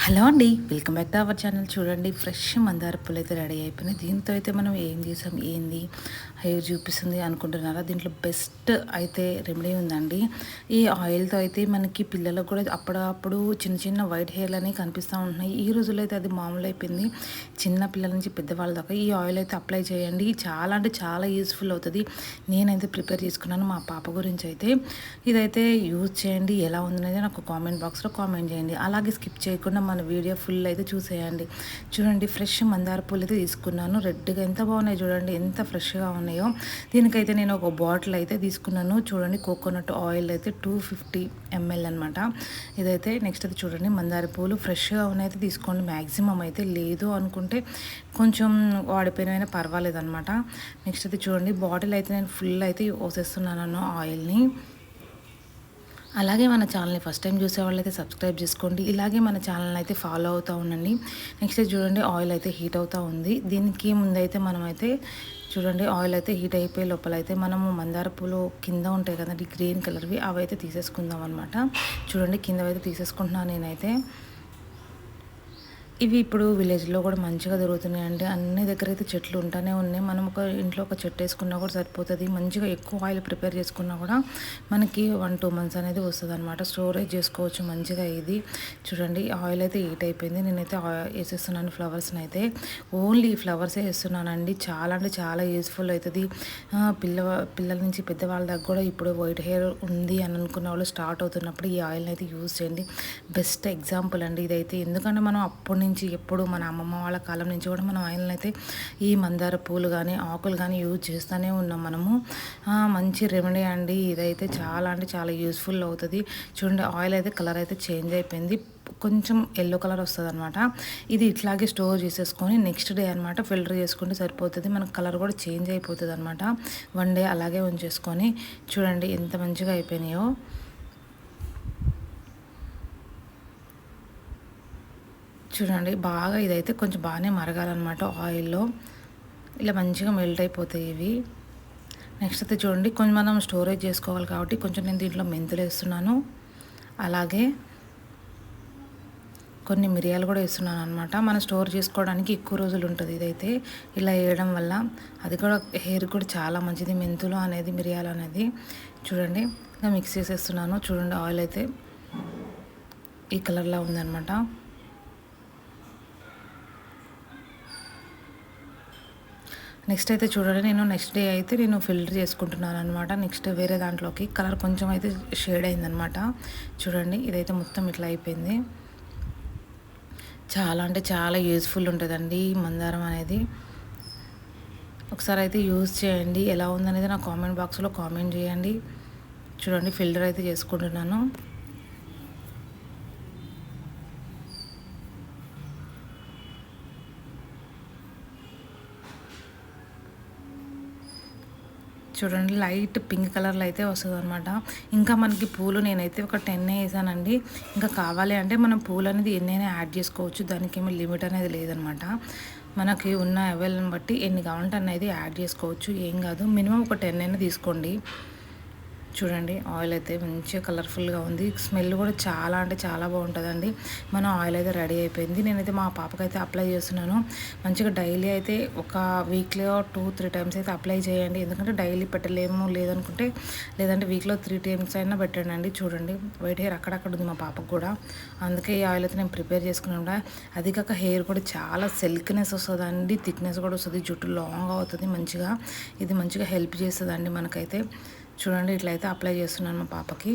Hello అండి welcome back to our channel. చూడండి fresh మందార పూలు అయితే రెడీ అయిపోయినాయి. దీంతో అయితే మనం ఏం చేసాం ఏంది? హెయిర్ చూపిస్తుంది అనుకుంటున్నారా? దీంట్లో బెస్ట్ అయితే రెమెడీ ఉందండి. ఈ ఆయిల్తో అయితే మనకి పిల్లలకు కూడా అప్పుడప్పుడు చిన్న చిన్న వైట్ హెయిర్లు అనేవి కనిపిస్తూ ఉంటున్నాయి. ఈ రోజుల్లో అయితే అది మామూలు అయిపోయింది. చిన్న పిల్లల నుంచి పెద్దవాళ్ళ దాకా ఈ ఆయిల్ అయితే అప్లై చేయండి. చాలా అంటే చాలా యూస్ఫుల్ అవుతుంది. నేనైతే ప్రిపేర్ చేసుకున్నాను మా పాప గురించి అయితే. ఇదైతే యూజ్ చేయండి ఎలా ఉందనేది నాకు కామెంట్ బాక్స్లో కామెంట్ చేయండి. అలాగే స్కిప్ చేయకుండా మన వీడియో ఫుల్ అయితే చూసేయండి. చూడండి ఫ్రెష్ మందార పూలు అయితే తీసుకున్నాను. రెడ్గా ఎంత బాగున్నాయి చూడండి ఎంత ఫ్రెష్గా ఉన్నాయో. దీనికైతే నేను ఒక బాటిల్ అయితే తీసుకున్నాను. చూడండి కోకోనట్ ఆయిల్ అయితే టూ ఫిఫ్టీ ఎంఎల్ అనమాట ఇదైతే నెక్స్ట్ అయితే చూడండి మందార పూలు ఫ్రెష్గా ఉన్నాయి తీసుకోండి. మ్యాక్సిమం అయితే లేదు అనుకుంటే కొంచెం వాడిపోయిన పర్వాలేదు అనమాట నెక్స్ట్ అయితే చూడండి బాటిల్ అయితే నేను ఫుల్ అయితే పోసేస్తున్నాను ఆయిల్ని. అలాగే మన ఛానల్ని ఫస్ట్ టైం చూసే వాళ్ళైతే సబ్స్క్రైబ్ చేసుకోండి. ఇలాగే మన ఛానల్ అయితే ఫాలో అవుతూ ఉండండి. నెక్స్ట్ చూడండి ఆయిల్ అయితే హీట్ అవుతూ ఉంది. దీనికి ముందైతే మనమైతే చూడండి ఆయిల్ అయితే హీట్ అయిపోయే లోపల అయితే మనము మందార పూలు కింద ఉంటాయి కదండి గ్రీన్ కలర్వి అవి అయితే తీసేసుకుందాం అనమాట చూడండి కింద అయితే తీసేసుకుంటున్నాను నేనైతే. ఇవి ఇప్పుడు విలేజ్లో కూడా మంచిగా దొరుకుతున్నాయి. అంటే అన్ని దగ్గర అయితే చెట్లు ఉంటానే ఉన్నాయి. మనం ఒక ఇంట్లో ఒక చెట్టు వేసుకున్నా కూడా సరిపోతుంది. మంచిగా ఎక్కువ ఆయిల్ ప్రిపేర్ చేసుకున్నా కూడా మనకి వన్ టూ మంత్స్ అనేది వస్తుంది అనమాట స్టోరేజ్ చేసుకోవచ్చు మంచిగా ఇది. చూడండి ఆయిల్ అయితే హీట్ అయిపోయింది. నేనైతే వేసేస్తున్నాను ఫ్లవర్స్ని అయితే. ఓన్లీ ఫ్లవర్సే వేస్తున్నానండి. చాలా అంటే చాలా యూస్ఫుల్ అవుతుంది. పిల్ల పిల్లల నుంచి పెద్దవాళ్ళ దగ్గర కూడా ఇప్పుడు వైట్ హెయిర్ ఉంది అని అనుకున్న వాళ్ళు స్టార్ట్ అవుతున్నప్పుడు ఈ ఆయిల్ని అయితే యూజ్ చేయండి. బెస్ట్ ఎగ్జాంపుల్ అండి ఇదైతే. ఎందుకంటే మనం అప్పుడు నుంచి ఎప్పుడు మన అమ్మమ్మ వాళ్ళ కాలం నుంచి కూడా మనం ఆయిల్ని అయితే ఈ మందార పూలు కానీ ఆకులు కానీ యూజ్ చేస్తూనే ఉన్నాం మనము. మంచి రెమెడీ అండి. ఇదైతే చాలా అంటే చాలా యూస్ఫుల్ అవుతుంది. చూడండి ఆయిల్ అయితే కలర్ అయితే చేంజ్ అయిపోయింది. కొంచెం ఎల్లో కలర్ వస్తుంది అనమాట ఇది ఇట్లాగే స్టోర్ చేసేసుకొని నెక్స్ట్ డే అనమాట ఫిల్టర్ చేసుకుంటే సరిపోతుంది. మనకు కలర్ కూడా చేంజ్ అయిపోతుంది అనమాట వన్ డే అలాగే ఉంచేసుకొని చూడండి ఎంత మంచిగా అయిపోయినాయో. చూడండి బాగా ఇదైతే కొంచెం బాగానే మరగాలన్నమాట ఆయిల్లో. ఇలా మంచిగా మెల్ట్ అయిపోతాయి ఇవి. నెక్స్ట్ అయితే చూడండి కొంచెం మనం స్టోరేజ్ చేసుకోవాలి కాబట్టి కొంచెం నేను దీంట్లో మెంతులు వేస్తున్నాను. అలాగే కొన్ని మిరియాలు కూడా వేస్తున్నాను అనమాట మనం స్టోర్ చేసుకోవడానికి ఎక్కువ రోజులు ఉంటుంది ఇదైతే. ఇలా వేయడం వల్ల అది కూడా హెయిర్ కూడా చాలా మంచిది. మెంతులు అనేది మిరియాలు అనేది. చూడండి ఇంకా మిక్స్ చేసేస్తున్నాను. చూడండి ఆయిల్ అయితే ఈ కలర్లో ఉందన్నమాట. నెక్స్ట్ అయితే చూడండి నేను నెక్స్ట్ డే అయితే నేను ఫిల్టర్ చేసుకుంటున్నాను అనమాట నెక్స్ట్ వేరే దాంట్లోకి కలర్ కొంచెం అయితే షేడ్ అయిందనమాట చూడండి ఇదైతే మొత్తం ఇట్లా అయిపోయింది. చాలా అంటే చాలా యూస్ఫుల్ ఉంటుందండి మందారం అనేది. ఒకసారి అయితే యూజ్ చేయండి. ఎలా ఉందనేది నా కామెంట్ బాక్స్లో కామెంట్ చేయండి. చూడండి ఫిల్టర్ అయితే చేసుకుంటున్నాను. చూడండి లైట్ పింక్ కలర్లో అయితే వస్తుంది అనమాట ఇంకా మనకి పూలు నేనైతే ఒక టెన్ వేసానండి. ఇంకా కావాలి అంటే మనం పూలు అనేది ఎన్నైనా యాడ్ చేసుకోవచ్చు. దానికి ఏమి లిమిట్ అనేది లేదనమాట మనకి ఉన్న అవైల్ని బట్టి ఎన్ని కావాలంటే అనేది యాడ్ చేసుకోవచ్చు. ఏం కాదు మినిమం ఒక టెన్ అయినా తీసుకోండి. చూడండి ఆయిల్ అయితే మంచిగా కలర్ఫుల్గా ఉంది. స్మెల్ కూడా చాలా అంటే చాలా బాగుంటుందండి. మన ఆయిల్ అయితే రెడీ అయిపోయింది. నేనైతే మా పాపకైతే అప్లై చేస్తున్నాను. మంచిగా డైలీ అయితే ఒక వీక్లో టూ త్రీ టైమ్స్ అయితే అప్లై చేయండి. ఎందుకంటే డైలీ పెట్టలేము లేదనుకుంటే లేదంటే వీక్లో త్రీ టైమ్స్ అయినా పెట్టండి అండి చూడండి వైట్ హెయిర్ అక్కడక్కడ ఉంది మా పాపకు కూడా. అందుకే ఈ ఆయిల్ అయితే నేను ప్రిపేర్ చేసుకున్నా అది కాక హెయిర్ కూడా చాలా సిల్క్నెస్ వస్తుందండి. థిక్నెస్ కూడా వస్తుంది. జుట్టు లాంగ్ అవుతుంది మంచిగా. ఇది మంచిగా హెల్ప్ చేస్తుందండి మనకైతే. చూడండి ఇట్లయితే అప్లై చేస్తున్నాను మా పాపకి.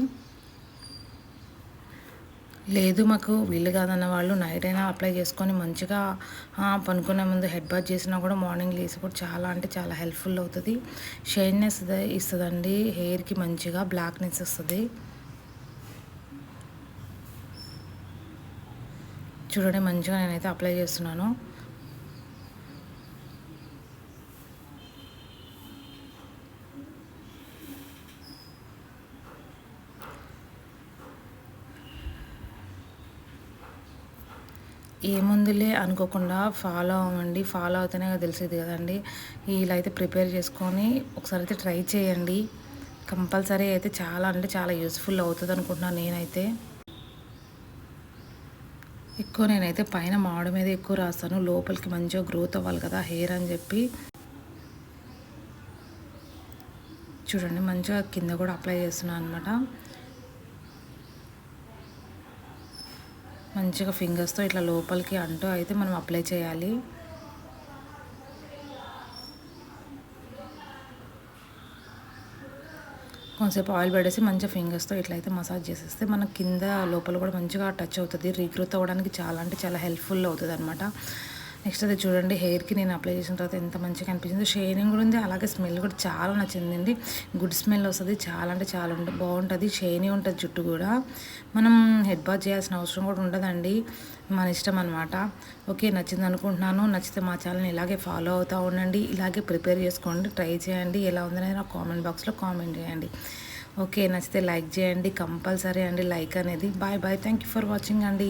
లేదు మాకు వీలు కాదన్న వాళ్ళు నైట్ అయినా అప్లై చేసుకొని మంచిగా పనుకునే ముందు హెడ్ బాత్ చేసినా కూడా మార్నింగ్ లేసి కూడా చాలా అంటే చాలా హెల్ప్ఫుల్ అవుతుంది. షైన్నెస్ ఇస్తుందండి. హెయిర్కి మంచిగా బ్లాక్నెస్ వస్తుంది. చూడండి మంచిగా నేనైతే అప్లై చేస్తున్నాను. ఏముందిలే అనుకోకుండా ఫాలో అవ్వండి. ఫాలో అవుతేనే తెలిసేది కదండి. ఇలా అయితే ప్రిపేర్ చేసుకొని ఒకసారి అయితే ట్రై చేయండి. కంపల్సరీ అయితే చాలా అంటే చాలా యూస్ఫుల్ అవుతుంది అనుకుంటున్నాను నేనైతే. ఎక్కువ నేనైతే పైన మామిడి మీద ఎక్కువ రాస్తాను. లోపలికి మంచిగా గ్రోత్ అవ్వాలి కదా హెయిర్ అని చెప్పి. చూడండి మంచిగా కింద కూడా అప్లై చేస్తున్నాను అనమాట మంచిగా ఫింగర్స్తో ఇట్లా లోపలికి అంటూ అయితే మనం అప్లై చేయాలి. కొంచెంసేపు ఆయిల్ పడేసి మంచిగా ఫింగర్స్తో ఇట్లయితే మసాజ్ చేసేస్తే మన కింద లోపల కూడా మంచిగా టచ్ అవుతుంది. రీగ్రోత్ అవ్వడానికి చాలా అంటే చాలా హెల్ప్ఫుల్ అవుతుంది అనమాట నెక్స్ట్ అది చూడండి హెయిర్కి నేను అప్లై చేసిన తర్వాత ఎంత మంచిగా అనిపించింది. షైనింగ్ కూడా ఉంది అలాగే స్మెల్ కూడా చాలా నచ్చిందండి. గుడ్ స్మెల్ వస్తుంది చాలా అంటే చాలా ఉంటుంది బాగుంటుంది షైనీ ఉంటుంది జుట్టు కూడా. మనం హెడ్ బాత్ చేయాల్సిన అవసరం కూడా ఉండదండి మన ఇష్టం అనమాట ఓకే నచ్చింది అనుకుంటున్నాను నచ్చితే మా ఛానల్ని ఇలాగే ఫాలో అవుతూ ఉండండి ఇలాగే ప్రిపేర్ చేసుకోండి ట్రై చేయండి ఎలా ఉందనేది నాకు కామెంట్ బాక్స్లో కామెంట్ చేయండి. ఓకే నచ్చితే లైక్ చేయండి కంపల్సరీ అండి లైక్ అనేది. Bye bye thank you for watching అండి.